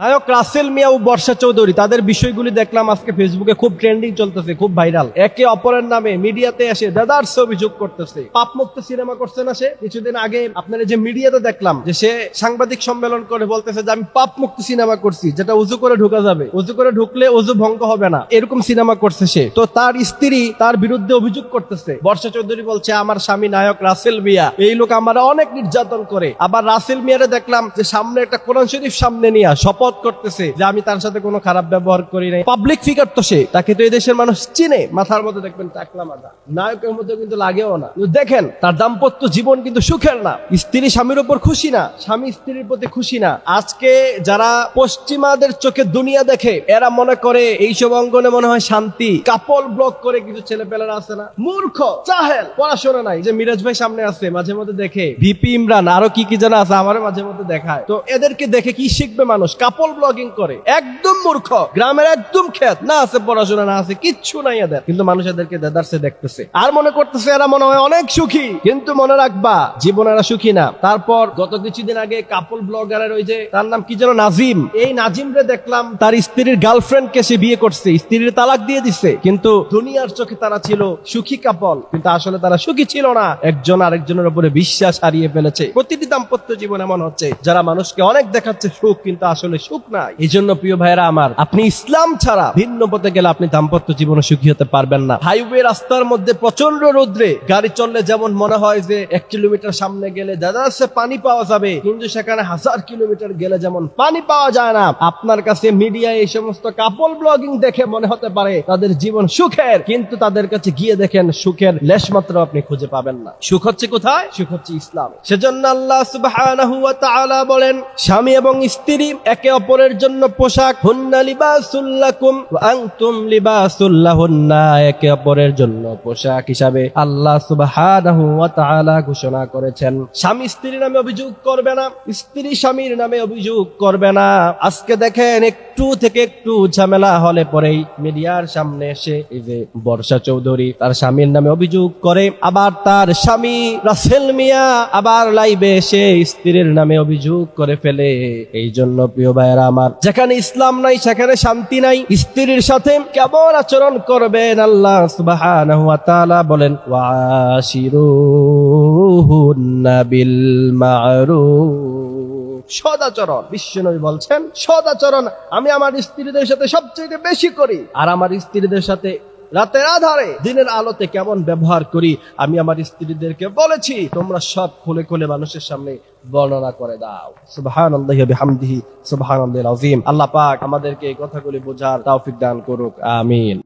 নায়ক রাসেল মিয়া ও বর্ষা চৌধুরী, তাদের বিষয়গুলি দেখলাম আজকে ফেসবুকে খুব ট্রেন্ডিং চলতেছে, খুব ভাইরাল একে অপরের নামে মিডিয়াতে এসে দাদার্স অভিযোগ করতেছে। পাপমুক্ত সিনেমা করছে না সে। কিছুদিন আগে আপনারা যে মিডিয়াতে দেখলাম যে সে সাংবাদিক সম্মেলন করে বলতেছে যে, আমি পাপমুক্ত সিনেমা করছি, যেটা উজু করে ঢোকা যাবে। উজু করে ঢুকলে উজু ভঙ্গ হবে না। এরকম সিনেমা করছে সে। তো তার স্ত্রী তার বিরুদ্ধে অভিযোগ করতেছে। বর্ষা চৌধুরী বলছে, আমার স্বামী নায়ক রাসেল মিয়া। এই লোক আমার অনেক নির্যাতন করে। আবার রাসেল মিয়ারে দেখলাম যে, সামনে একটা কোরআন শরীফ সামনে নিয়ে শপথ করতেছে যে আমি তার সাথে কোনো খারাপ ব্যবহার করি নাই। পাবলিক ফিগার তো সে, তাকে তো এই দেশের মানুষ চিনে। মাথার মধ্যে দেখবেন টাকলা মাথা। নায়কের মধ্যে কিন্তু লাগেও না। দেখেন, তার দাম্পত্য জীবন কিন্তু সুখের না। স্ত্রী স্বামীর উপর খুশি না, স্বামী স্ত্রীর প্রতি খুশি না। আজকে যারা পশ্চিমাদের চোখে দুনিয়া দেখে, এরা মনে করে এইসব অঙ্গনে মনে হয় শান্তি। কাপল ব্লক করে কিছু ছেলে পেলেরা আছে না? মূর্খ চাহেল পড়াশোনা নাই। যে মিরাজ ভাই সামনে আছে, মাঝে মধ্যে দেখে। ভিপি ইমরান, আরও কি কি জানা আছে আমার মাঝে মধ্যে দেখায়। তো এদেরকে দেখে কি শিখবে মানুষ? কাপল ব্লগিং করে। একদম মূর্খ। গ্রামের একদম খেত। না আছে পড়াশোনা, না আছে কিচ্ছু নাই এদের। কিন্তু মানুষ এদেরকে দেদারসে দেখতেছে। আর মনে করতেছে এরা মনে হয় অনেক সুখী। কিন্তু মনে রাখবা, জীবন এরা সুখী না। তারপর গত কিছুদিন আগে কাপল ব্লগারের ওই যে, তার নাম কি যেন নাজিম। এই নাজিম রে দেখলাম, তার স্ত্রীর গার্লফ্রেন্ড কে সে বিয়ে করছে। স্ত্রীর তালাক দিয়ে দিচ্ছে কিন্তু দুনিয়ার চোখে তারা ছিল সুখী কাপল কিন্তু আসলে তারা সুখী ছিল না। একজন আরেকজনের উপরে বিশ্বাস হারিয়ে ফেলেছে। প্রতিটি দাম্পত্য জীবন এমন হচ্ছে, যারা মানুষকে অনেক দেখাচ্ছে সুখ, কিন্তু আসলে সুখ নাই। এই জন্য প্রিয় ভাইরা আমার, আপনি ইসলাম ছাড়া ভিন্ন পথে গেলে আপনি দাম্পত্য জীবনে সুখী হতে পারবেন না। হাইওয়ে রাস্তার মধ্যে প্রচণ্ড রোদ্রে গাড়ি চললে যেমন মনে হয় যে এক কিলোমিটার সামনে গেলে দাদাসে পানি পাওয়া যাবে, কিন্তু সেখানে হাজার কিলোমিটার গেলে যেমন পানি পাওয়া যায় না। আপনার কাছে মিডিয়া এই সমস্ত কাপল ব্লগিং দেখে মনে হতে পারে তাদের জীবন সুখের, কিন্তু তাদের কাছে গিয়ে দেখেন সুখের লেশ মাত্র আপনি খুঁজে পাবেন না। সুখ হচ্ছে কোথায়? সুখ হচ্ছে ইসলাম। সেজন্য আল্লাহ তাআলা বলেন, স্বামী এবং স্ত্রী একে অপরের জন্য পোশাক। হুন্না লিবাসুল্লাকুম আংতুম আনতুম লিবাসুল্লাহুন্না একে অপরের জন্য পোশাক হিসাবে আল্লাহ সুবহানাহু ওয়া তাআলা ঘোষণা করেছেন। স্বামী স্ত্রীর নামে অভিযোগ করবে না, স্ত্রী স্বামীর নামে অভিযোগ করবে না। আজকে দেখেন একটু থেকে একটু ঝামেলা হলে পরেই মিডিয়ার সামনে এসে এই যে বর্ষা চৌধুরী তার স্বামীর নামে অভিযোগ করে, আবার তার স্বামী রাসেল মিয়া আবার লাইভে এসে স্ত্রীর নামে অভিযোগ করে ফেলে। এই জন্য প্রিয় ভাইয়েরা আমার, যেখানে ইসলাম নাই, সেখানে শান্তি নাই। স্ত্রীর সাথে কেমন আচরণ করবেন আল্লাহ তাআলা বলেন ওয়াশিরুহুন্না বিল মা'রুফ। সদাচরণ। বিশ্বনবী বলছেন, সদাচরণ আমি আমার স্ত্রীদের সাথে সবচেয়ে বেশি করি। আর আমার স্ত্রীদের সাথে রাতের আধারে, দিনের আলোতে কেমন ব্যবহার করি, আমি আমার স্ত্রীদেরকে বলেছি, তোমরা সব খুলে খুলে মানুষের সামনে বর্ণনা করে দাও। সুবহান আল্লাহ আল্লাহ আজিম আল্লাহ পাক আমাদেরকে এই কথাগুলি বোঝার তৌফিক দান করুক, আমিন।